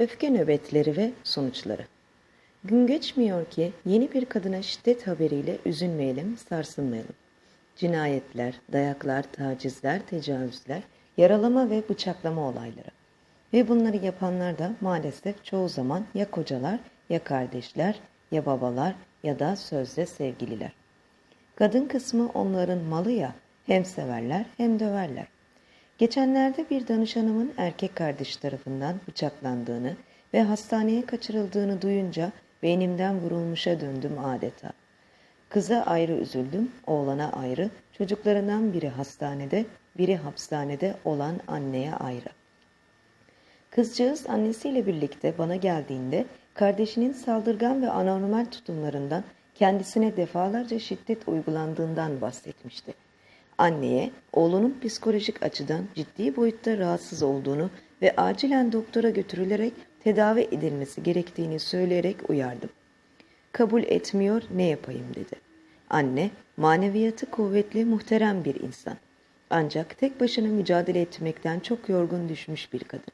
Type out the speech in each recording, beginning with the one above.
Öfke nöbetleri ve sonuçları. Gün geçmiyor ki yeni bir kadına şiddet haberiyle üzülmeyelim, sarsılmayalım. Cinayetler, dayaklar, tacizler, tecavüzler, yaralama ve bıçaklama olayları. Ve bunları yapanlar da maalesef çoğu zaman ya kocalar, ya kardeşler, ya babalar ya da sözde sevgililer. Kadın kısmı onların malı ya, hem severler hem döverler. Geçenlerde bir danışanımın erkek kardeşi tarafından bıçaklandığını ve hastaneye kaçırıldığını duyunca beynimden vurulmuşa döndüm adeta. Kıza ayrı üzüldüm, oğlana ayrı, çocuklarından biri hastanede, biri hapishanede olan anneye ayrı. Kızcağız annesiyle birlikte bana geldiğinde kardeşinin saldırgan ve anormal tutumlarından kendisine defalarca şiddet uygulandığından bahsetmişti. Anneye oğlunun psikolojik açıdan ciddi boyutta rahatsız olduğunu ve acilen doktora götürülerek tedavi edilmesi gerektiğini söyleyerek uyardım. Kabul etmiyor ne yapayım dedi. Anne maneviyatı kuvvetli muhterem bir insan. Ancak tek başına mücadele etmekten çok yorgun düşmüş bir kadın.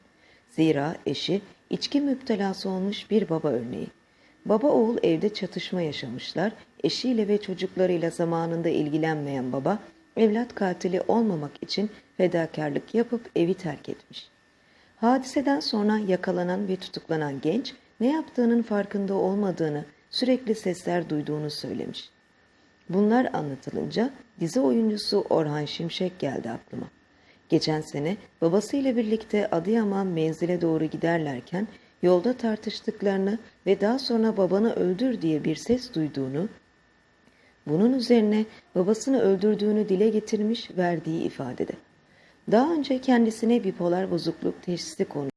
Zira eşi içki müptelası olmuş bir baba örneği. Baba oğul evde çatışma yaşamışlar. Eşiyle ve çocuklarıyla zamanında ilgilenmeyen baba evlat katili olmamak için fedakarlık yapıp evi terk etmiş. Hadiseden sonra yakalanan ve tutuklanan genç ne yaptığının farkında olmadığını, sürekli sesler duyduğunu söylemiş. Bunlar anlatılınca dizi oyuncusu Orhan Şimşek geldi aklıma. Geçen sene babasıyla birlikte Adıyaman menzile doğru giderlerken yolda tartıştıklarını ve daha sonra babanı öldür diye bir ses duyduğunu, bunun üzerine babasını öldürdüğünü dile getirmiş verdiği ifadede. Daha önce kendisine bipolar bozukluk teşhisi konulmuş.